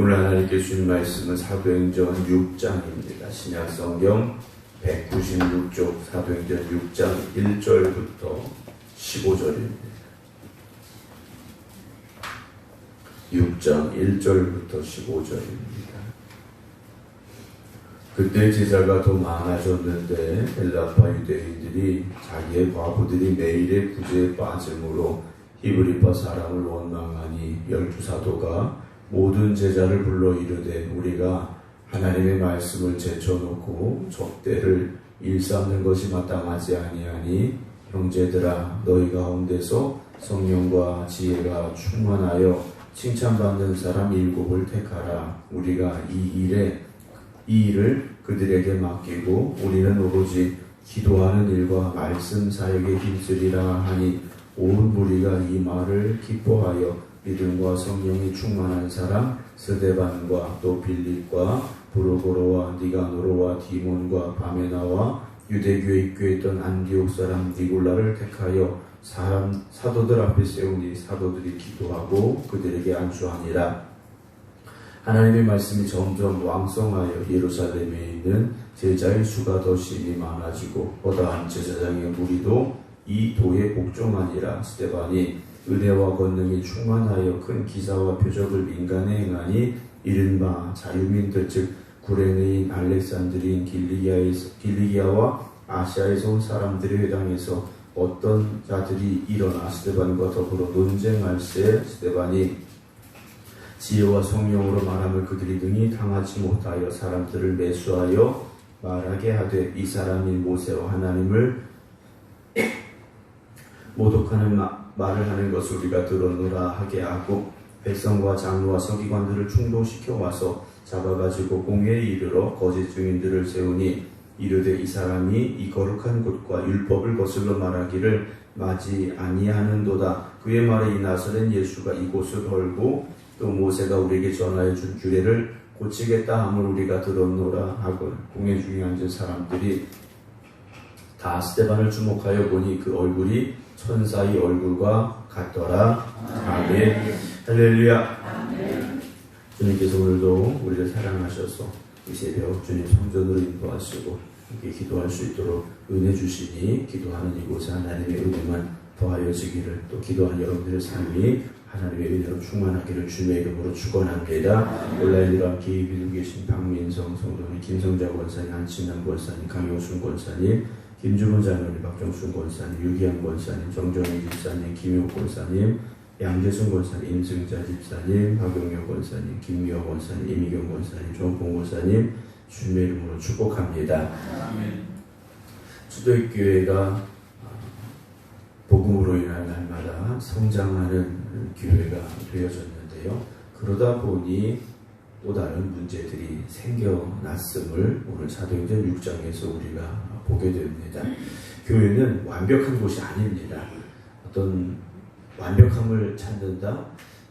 오늘 하나님께 주신 말씀은 사도행전 6장입니다. 신약성경 196쪽 사도행전 6장 1절부터 15절입니다. 6장 1절부터 15절입니다. 그때 제자가 더 많아졌는데 헬라파 유대인들이 자기의 과부들이 매일의 구제에 빠짐으로 히브리파 사람을 원망하니 열두 사도가 모든 제자를 불러 이르되 우리가 하나님의 말씀을 제쳐놓고 적대를 일삼는 것이 마땅하지 아니하니 형제들아 너희 가운데서 성령과 지혜가 충만하여 칭찬받는 사람 일곱을 택하라. 우리가 이 일에 이 일을 그들에게 맡기고 우리는 오로지 기도하는 일과 말씀 사역에 힘쓰리라 하니 온 무리가 이 말을 기뻐하여 믿음과 성령이 충만한 사람 스데반과 또 빌립과 브로고로와 니가노로와 디몬과 바메나와 유대교에 입교했던 안디옥 사람 니골라를 택하여 사람 사도들 앞에 세우니 사도들이 기도하고 그들에게 안수하니라. 하나님의 말씀이 점점 왕성하여 예루살렘에 있는 제자의 수가 더 심히 많아지고 허다한 제사장의 무리도 이 도에 복종하니라 스테반이 은혜와 권능이 충만하여 큰 기사와 표적을 민간에 행하니 이른바 자유민들 즉 구레네인 길리기아에서, 길리기아와 아시아에서 온 사람들의 회당에서 어떤 자들이 일어나 스테반과 더불어 논쟁할세 스테반이 지혜와 성령으로 말함을 그들이 능히 당하지 못하여 사람들을 매수하여 말하게 하되 이 사람이 모세와 하나님을 모독하는 말을 하는 것을 우리가 들었노라 하게 하고 백성과 장로와 서기관들을 충동시켜 와서 잡아가지고 공회에 이르러 거짓 증인들을 세우니 이르되 이 사람이 이 거룩한 곳과 율법을 거슬러 말하기를 맞이 아니하는도다. 그의 말에 이 나서는 예수가 이곳을 헐고 또 모세가 우리에게 전하여 준 규례를 고치겠다 함을 우리가 들었노라 하고 공회 중에 앉은 사람들이 다 스테반을 주목하여 보니 그 얼굴이 천사의 얼굴과 같더라. 아멘. 할렐루야. 주님께서 오늘도 우리를 사랑하셔서 이 새벽 주님 성전으로 인도하시고 함께 기도할 수 있도록 은혜 주시니 기도하는 이곳에 하나님의 은혜만 더하여지기를 또 기도하는 여러분들의 삶이 하나님의 은혜로 충만하기를 주님의 이름으로 축원합니다. 온라인으로 함께 예비로 계신 박민성 성도님, 김성자 권사님, 안친남 권사님, 강용순 권사님, 김주문 장로님, 박정순 권사님, 유기양 권사님, 정정희 집사님, 김용 권사님, 양재순 권사님, 임승자 집사님, 박용혁 권사님, 김미호 권사님, 이미경 권사님, 정봉 권사님, 주님의 이름으로 축복합니다. 수도익교회가 복음으로 인한 날마다 성장하는 교회가 되어졌는데요. 그러다 보니 또 다른 문제들이 생겨났음을 오늘 사도행전 6장에서 우리가 보게 됩니다. 교회는 완벽한 곳이 아닙니다. 어떤 완벽함을 찾는다.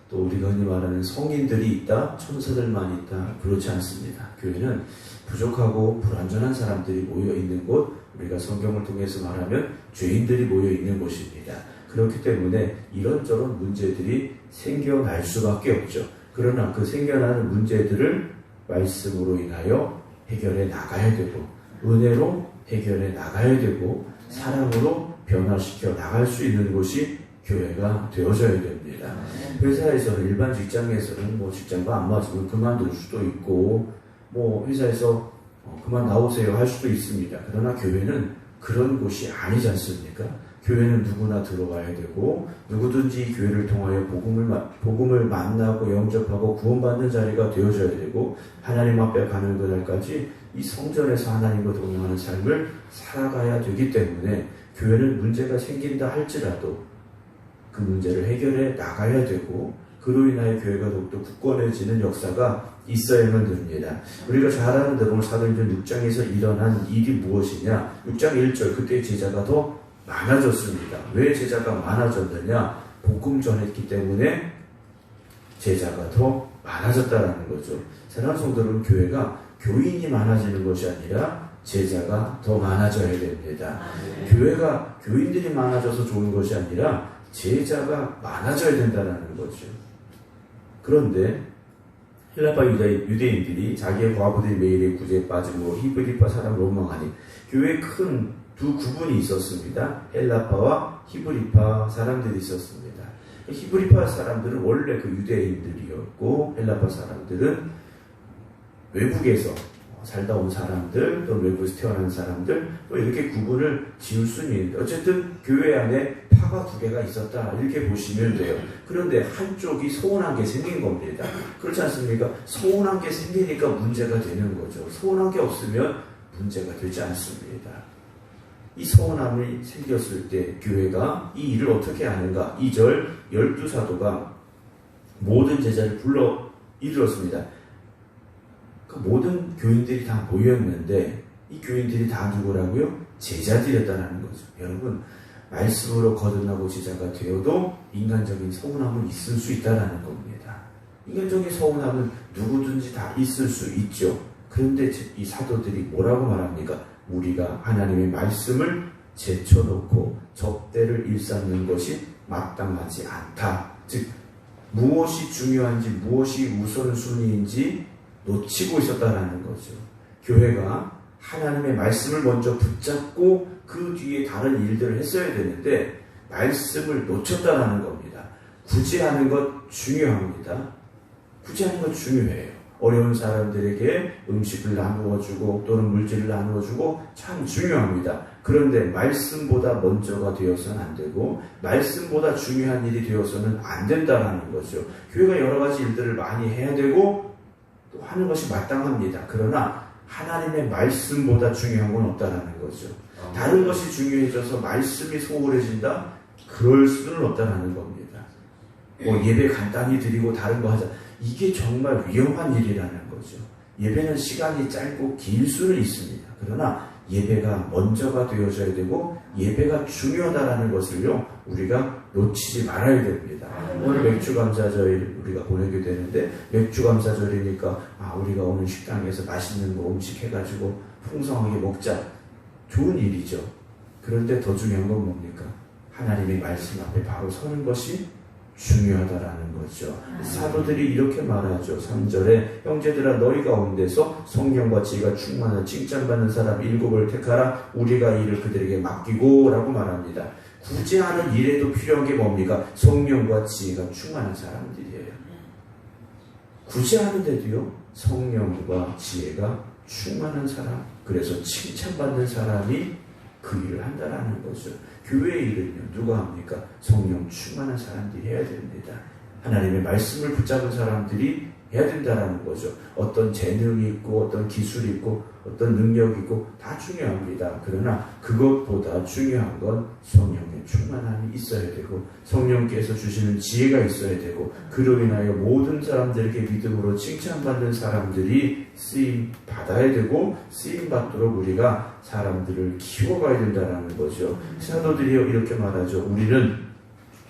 또 우리가 흔히 말하는 성인들이 있다, 천사들만 있다, 그렇지 않습니다. 교회는 부족하고 불완전한 사람들이 모여 있는 곳, 우리가 성경을 통해서 말하면 죄인들이 모여 있는 곳입니다. 그렇기 때문에 이런저런 문제들이 생겨날 수밖에 없죠. 그러나 그 생겨나는 문제들을 말씀으로 인하여 해결해 나가야 되고, 은혜로 해결해 나가야 되고, 사랑으로 변화시켜 나갈 수 있는 곳이 교회가 되어져야 됩니다. 회사에서는 일반 직장에서는 뭐 직장과 안 맞으면 그만둘 수도 있고, 뭐 회사에서 어, 그만 나오세요 할 수도 있습니다. 그러나 교회는 그런 곳이 아니지 않습니까? 교회는 누구나 들어와야 되고 누구든지 교회를 통하여 복음을 복음을 만나고 영접하고 구원받는 자리가 되어져야 되고 하나님 앞에 가는 그날까지 이 성전에서 하나님과 동행하는 삶을 살아가야 되기 때문에 교회는 문제가 생긴다 할지라도 그 문제를 해결해 나가야 되고 그로 인하여 교회가 더욱더 굳건해지는 역사가 있어야만 됩니다. 우리가 잘 아는 대로 사도행전 6장에서 일어난 일이 무엇이냐? 6장 1절 그때 제자가 더 많아졌습니다. 왜 제자가 많아졌느냐? 복음 전했기 때문에 제자가 더 많아졌다라는 거죠. 사랑하는 성도는 교회가 교인이 많아지는 것이 아니라 제자가 더 많아져야 됩니다. 교회가 교인들이 많아져서 좋은 것이 아니라 제자가 많아져야 된다는 거죠. 그런데 헬라파 유다, 유대인들이 자기의 과부들이 매일의 구제에 빠지고 히브리파 사람을 원망하니 교회에 큰 두 구분이 있었습니다. 헬라파와 히브리파 사람들이 있었습니다. 히브리파 사람들은 원래 그 유대인들이었고 헬라파 사람들은 외국에서 살다 온 사람들, 또 외국에서 태어난 사람들, 또 이렇게 구분을 지을 수는 있는데, 어쨌든 교회 안에 파가 두 개가 있었다. 이렇게 보시면 돼요. 그런데 한쪽이 서운한 게 생긴 겁니다. 그렇지 않습니까? 서운한 게 생기니까 문제가 되는 거죠. 서운한 게 없으면 문제가 되지 않습니다. 이 서운함이 생겼을 때 교회가 이 일을 어떻게 하는가? 2절 열두 사도가 모든 제자를 불러 이르렀습니다. 그 모든 교인들이 다 모였는데 이 교인들이 다 누구라고요? 제자들이었다는 거죠. 여러분 말씀으로 거듭나고 제자가 되어도 인간적인 서운함은 있을 수 있다는 겁니다. 인간적인 서운함은 누구든지 다 있을 수 있죠. 그런데 이 사도들이 뭐라고 말합니까? 우리가 하나님의 말씀을 제쳐놓고 접대를 일삼는 것이 마땅하지 않다. 즉 무엇이 중요한지 무엇이 우선순위인지 놓치고 있었다라는 거죠. 교회가 하나님의 말씀을 먼저 붙잡고 그 뒤에 다른 일들을 했어야 되는데 말씀을 놓쳤다라는 겁니다. 구제하는 것 중요합니다. 구제하는 것 중요해요. 어려운 사람들에게 음식을 나누어 주고 또는 물질을 나누어 주고 참 중요합니다. 그런데 말씀보다 먼저가 되어서는 안 되고 말씀보다 중요한 일이 되어서는 안 된다라는 거죠. 교회가 여러 가지 일들을 많이 해야 되고 또 하는 것이 마땅합니다. 그러나 하나님의 말씀보다 중요한 건 없다라는 거죠. 다른 것이 중요해져서 말씀이 소홀해진다? 그럴 수는 없다라는 겁니다. 뭐 예배 간단히 드리고 다른 거 하자. 이게 정말 위험한 일이라는 거죠. 예배는 시간이 짧고 길 수는 있습니다. 그러나 예배가 먼저가 되어져야 되고 예배가 중요하다라는 것을요 우리가 놓치지 말아야 됩니다. 오늘 맥주 감사절 우리가 보내게 되는데 맥주 감사절이니까 아 우리가 오늘 식당에서 맛있는 거 음식 해가지고 풍성하게 먹자 좋은 일이죠. 그런데 더 중요한 건 뭡니까? 하나님의 말씀 앞에 바로 서는 것이 중요하다라는 거죠. 사도들이 이렇게 말하죠. 3절에 형제들아 너희 가운데서 성령과 지혜가 충만한 칭찬받는 사람 일곱을 택하라 우리가 이를 그들에게 맡기고 라고 말합니다. 구제하는 일에도 필요한 게 뭡니까? 성령과 지혜가 충만한 사람들이에요. 구제하는데도요 성령과 지혜가 충만한 사람 그래서 칭찬받는 사람이 그 일을 한다라는 거죠. 교회 일은요, 누가 합니까? 성령 충만한 사람들이 해야 됩니다. 하나님의 말씀을 붙잡은 사람들이 해야 된다는 거죠. 어떤 재능이 있고, 어떤 기술이 있고, 어떤 능력이 있고, 다 중요합니다. 그러나 그것보다 중요한 건 성령의 충만함이 있어야 되고, 성령께서 주시는 지혜가 있어야 되고, 그로 인하여 모든 사람들에게 믿음으로 칭찬받는 사람들이 쓰임 받아야 되고, 쓰임 받도록 우리가 사람들을 키워가야 된다는 거죠. 사도들이 이렇게 말하죠. 우리는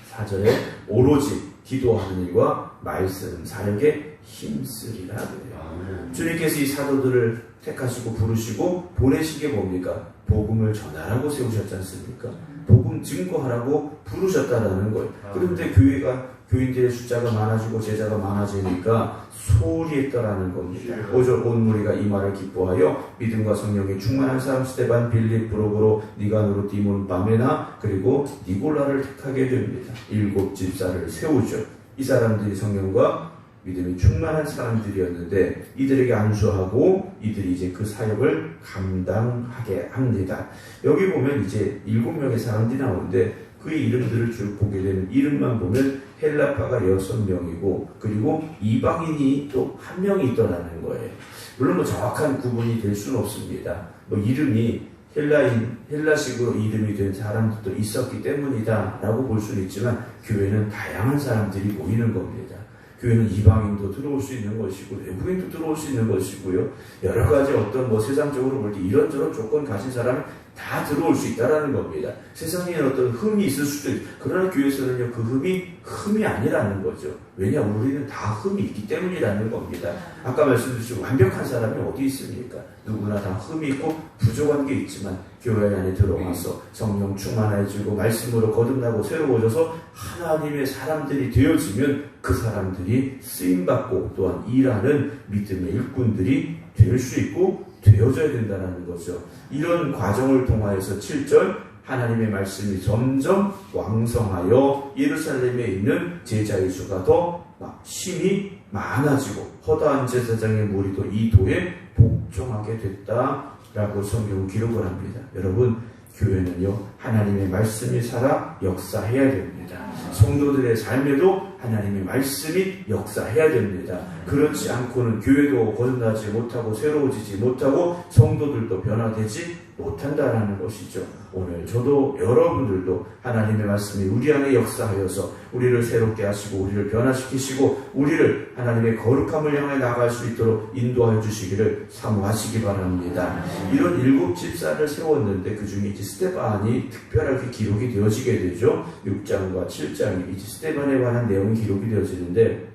사절에 오로지 기도하는 일과 말씀 사역에 힘쓰리라 그래요. 주님께서 이 사도들을 택하시고 부르시고 보내시게 뭡니까? 복음을 전하라고 세우셨지 않습니까? 복음 증거하라고 부르셨다라는 거예요. 그런데 교회가 교인들의 숫자가 많아지고 제자가 많아지니까 소홀히 했다라는 겁니다. 오절 온 무리가 이 말을 기뻐하여 믿음과 성령에 충만한 사람 스테반, 빌립, 브로그로, 니가노로, 디몬, 바메나 그리고 니골라를 택하게 됩니다. 일곱 집사를 세우죠. 이 사람들이 성령과 믿음이 충만한 사람들이었는데 이들에게 안수하고 이들이 이제 그 사역을 감당하게 합니다. 여기 보면 이제 일곱 명의 사람들이 나오는데 그의 이름들을 쭉 보게 되면 이름만 보면 헬라파가 여섯 명이고 그리고 이방인이 또 한 명이 있더라는 거예요. 물론 뭐 정확한 구분이 될 수는 없습니다. 뭐 이름이 헬라인, 헬라식으로 이름이 된 사람들도 있었기 때문이다라고 볼 수는 있지만 교회는 다양한 사람들이 모이는 겁니다. 교회는 이방인도 들어올 수 있는 것이고 외국인도 들어올 수 있는 것이고요. 여러 가지 어떤 뭐 세상적으로 볼 때 이런저런 조건 가진 사람은 다 들어올 수 있다라는 겁니다. 세상에 어떤 흠이 있을 수도 있고 그러나 교회에서는요 그 흠이 흠이 아니라는 거죠. 왜냐 우리는 다 흠이 있기 때문이라는 겁니다. 아까 말씀드렸죠 완벽한 사람이 어디 있습니까? 누구나 다 흠이 있고 부족한 게 있지만 교회 안에 들어와서 성령 충만해지고 말씀으로 거듭나고 새로워져서 하나님의 사람들이 되어지면 그 사람들이 쓰임받고 또한 일하는 믿음의 일꾼들이 될 수 있고 되어져야 된다는 거죠. 이런 과정을 통하여서 7절 하나님의 말씀이 점점 왕성하여 예루살렘에 있는 제자의 수가 더 심히 많아지고 허다한 제사장의 무리도 이 도에 복종하게 됐다라고 성경은 기록을 합니다. 여러분 교회는요 하나님의 말씀이 살아 역사해야 됩니다. 성도들의 삶에도 하나님의 말씀이 역사해야 됩니다. 그렇지 않고는 교회도 거듭나지 못하고 새로워지지 못하고 성도들도 변화되지 못한다라는 것이죠. 오늘 저도 여러분들도 하나님의 말씀이 우리 안에 역사하여서 우리를 새롭게 하시고 우리를 변화시키시고 우리를 하나님의 거룩함을 향해 나갈 수 있도록 인도하여 주시기를 사모하시기 바랍니다. 이런 일곱 집사를 세웠는데 그 중에 이제 스테반이 특별하게 기록이 되어지게 되죠. 6장과 7장이 이제 스테반에 관한 내용이 기록이 되어지는데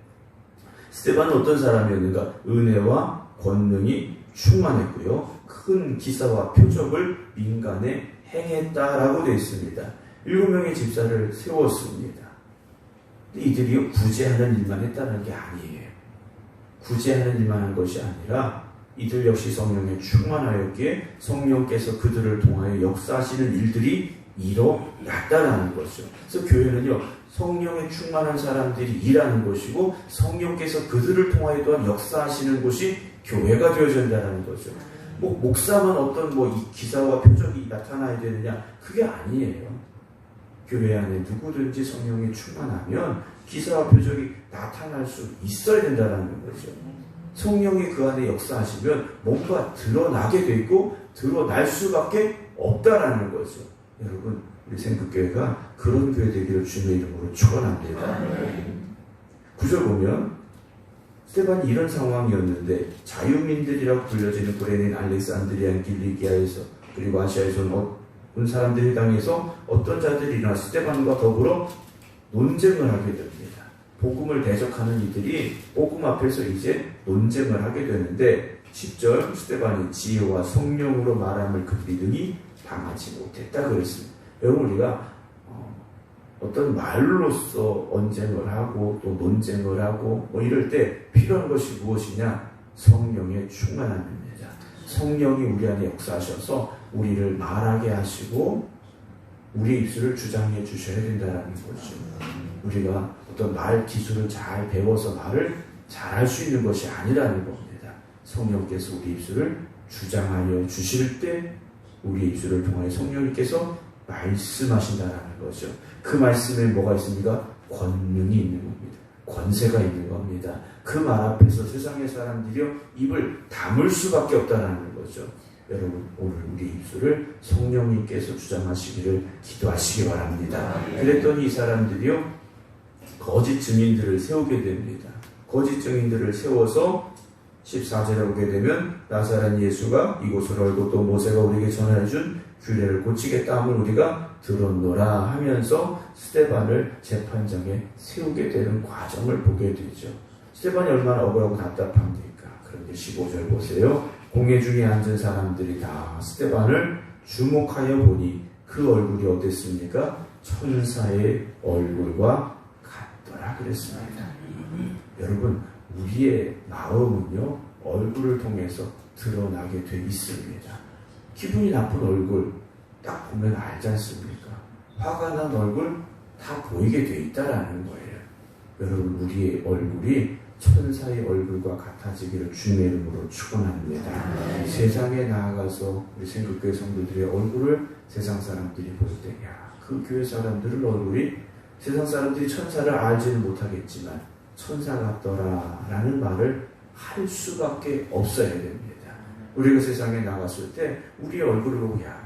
스테반은 어떤 사람이었는가? 은혜와 권능이 충만했고요. 큰 기사와 표적을 민간에 행했다라고 되어 있습니다. 일곱 명의 집사를 세웠습니다. 이들이 구제하는 일만 했다는 게 아니에요. 구제하는 일만 한 것이 아니라 이들 역시 성령에 충만하였기에 성령께서 그들을 통하여 역사하시는 일들이 일어났다라는 것이죠. 그래서 교회는요, 성령에 충만한 사람들이 일하는 것이고, 성령께서 그들을 통하여 또한 역사하시는 곳이 교회가 되어진다는 거죠. 뭐, 목사만 어떤 뭐 기사와 표적이 나타나야 되느냐, 그게 아니에요. 교회 안에 누구든지 성령이 충만하면 기사와 표적이 나타날 수 있어야 된다는 거죠. 성령이 그 안에 역사하시면 뭔가 드러나게 돼 있고 드러날 수밖에 없다라는 거죠. 여러분 우리 생각교회가 그런 교회 되기를 주님의 이름으로 축원합니다. 구절 보면 스테반이 이런 상황이었는데 자유민들이라고 불려지는 고레인 알렉산드리안 길리기아에서 그리고 아시아에서는 온 사람들이 당해서 어떤 자들이 일어나 스테반과 더불어 논쟁을 하게 됩니다. 복음을 대적하는 이들이 복음 앞에서 이제 논쟁을 하게 되는데 10절 스테반이 지혜와 성령으로 말함을 그들이 능히 당하지 못했다 그랬습니다. 여러분 우리가 어, 떤 말로써 언쟁을 하고 또 논쟁을 하고 뭐 이럴 때 필요한 것이 무엇이냐? 성령의 충만함입니다. 성령이 우리 안에 역사하셔서 우리를 말하게 하시고 우리 입술을 주장해 주셔야 된다는 거죠. 우리가 어떤 말 기술을 잘 배워서 말을 잘 할 수 있는 것이 아니라는 겁니다. 성령께서 우리 입술을 주장하여 주실 때 우리 입술을 통하여 성령님께서 말씀하신다라는 거죠. 그 말씀에 뭐가 있습니까? 권능이 있는 겁니다. 권세가 있는 겁니다. 그 말 앞에서 세상의 사람들이 입을 다물 수밖에 없다라는 거죠. 여러분 오늘 우리 입술을 성령님께서 주장하시기를 기도하시기 바랍니다. 그랬더니 이 사람들이요 거짓 증인들을 세우게 됩니다. 거짓 증인들을 세워서 14절에 오게 되면 나사렛 예수가 이곳을 알고 또 모세가 우리에게 전해준 규례를 고치겠다 함을 우리가 들었노라 하면서 스테반을 재판장에 세우게 되는 과정을 보게 되죠. 스테반이 얼마나 억울하고 답답합니까? 그런데 15절 보세요. 공회 중에 앉은 사람들이 다 스테반을 주목하여 보니 그 얼굴이 어땠습니까? 천사의 얼굴과 같더라 그랬습니다. 여러분 우리의 마음은요 얼굴을 통해서 드러나게 돼 있습니다. 기분이 나쁜 얼굴 딱 보면 알지 않습니까? 화가 난 얼굴 다 보이게 돼 있다라는 거예요. 여러분 우리의 얼굴이 천사의 얼굴과 같아지기를 주님의 이름으로 축원합니다. 네. 세상에 나아가서 우리 생각교회 성도들의 얼굴을 세상 사람들이 볼 때, 야, 그 교회 사람들은 얼굴이 세상 사람들이 천사를 알지는 못하겠지만 천사 같더라라는 말을 할 수밖에 없어야 됩니다. 우리가 세상에 나갔을 때 우리의 얼굴을 보고 야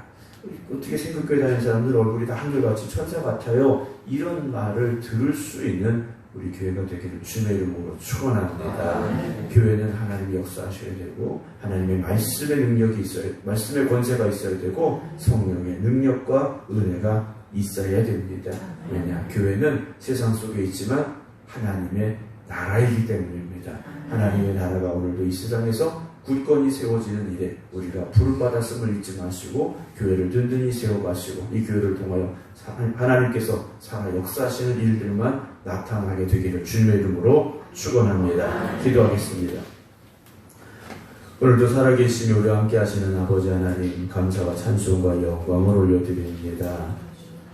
어떻게 생각교회 다니는 사람들 얼굴이 다 한결같이 천사 같아요. 이런 말을 들을 수 있는 우리 교회가 되기를 주의 이름으로 축원합니다. 교회는 하나님이 역사하셔야 되고 하나님의 말씀의 능력이 있어야 말씀의 권세가 있어야 되고 성령의 능력과 은혜가 있어야 됩니다. 왜냐 교회는 세상 속에 있지만 하나님의 나라이기 때문입니다. 하나님의 나라가 오늘도 이 세상에서 굳건히 세워지는 일에 우리가 부름받았음을 잊지 마시고 교회를 든든히 세워가시고 이 교회를 통하여 사- 하나님께서 살아 역사하시는 일들만 나타나게 되기를 주님의 이름으로 축원합니다. 기도하겠습니다. 오늘도 살아계시며 우리와 함께 하시는 아버지 하나님 감사와 찬송과 영광을 올려드립니다.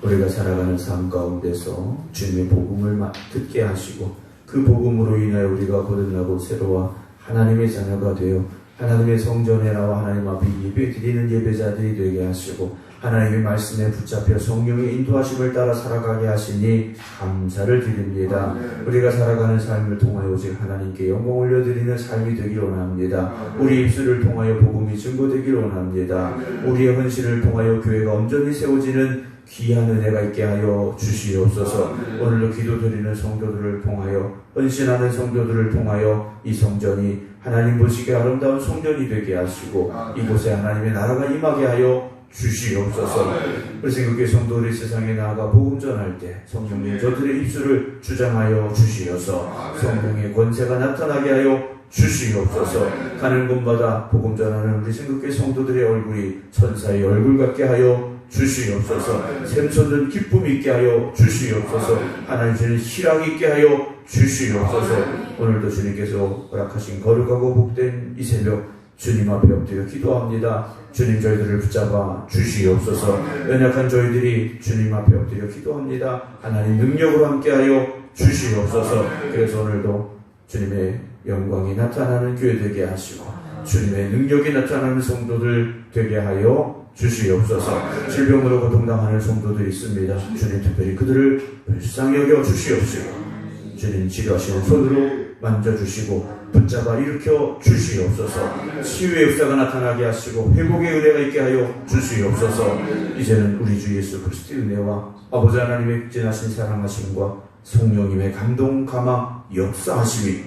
우리가 살아가는 삶 가운데서 주님의 복음을 마- 듣게 하시고 그 복음으로 인하여 우리가 거듭나고 새로와 하나님의 자녀가 되어 하나님의 성전에 나와 하나님 앞에 예배 드리는 예배자들이 되게 하시고 하나님의 말씀에 붙잡혀 성령의 인도하심을 따라 살아가게 하시니 감사를 드립니다. 우리가 살아가는 삶을 통하여 오직 하나님께 영광 올려드리는 삶이 되길 원합니다. 우리 입술을 통하여 복음이 증거되길 원합니다. 우리의 헌신을 통하여 교회가 온전히 세워지는 귀한 은혜가 있게 하여 주시옵소서. 오늘도 기도드리는 성도들을 통하여 헌신하는 성도들을 통하여 이 성전이 하나님 보시기에 아름다운 성전이 되게 하시고 이곳에 하나님의 나라가 임하게 하여 주시옵소서. 우리 생각의 성도들이 세상에 나아가 복음 전할 때 성령님 저들의 입술을 주장하여 주시어서 성령의 권세가 나타나게 하여 주시옵소서. 가는 곳마다 복음 전하는 우리 생각의 성도들의 얼굴이 천사의 얼굴 같게 하여 주시옵소서. 샘솟는 기쁨 있게 하여 주시옵소서. 하나님 주는 희락 있게 하여 주시옵소서. 오늘도 주님께서 허락하신 거룩하고 복된 이 새벽 주님 앞에 엎드려 기도합니다. 주님 저희들을 붙잡아 주시옵소서. 연약한 저희들이 주님 앞에 엎드려 기도합니다. 하나님 능력으로 함께하여 주시옵소서. 그래서 오늘도 주님의 영광이 나타나는 교회 되게 하시고 주님의 능력이 나타나는 성도들 되게 하여 주시옵소서. 질병으로 고통당하는 성도들이 있습니다. 주님 특별히 그들을 불쌍히 여겨 주시옵시고 주님 치료하시는 손으로 만져주시고 붙잡아 일으켜 주시옵소서 치유의 역사가 나타나게 하시고 회복의 은혜가 있게 하여 주시옵소서 이제는 우리 주 예수 그리스도의 은혜와 아버지 하나님의 진하신 사랑하심과 성령님의 감동 감화 역사하심이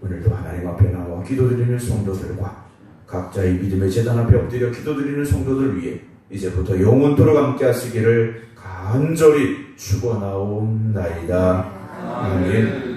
오늘도 하나님 앞에 나와 기도드리는 성도들과 각자의 믿음의 재단 앞에 엎드려 기도드리는 성도들 위해 이제부터 영원토록 함께 하시기를 간절히 축원하옵나이다. 아멘.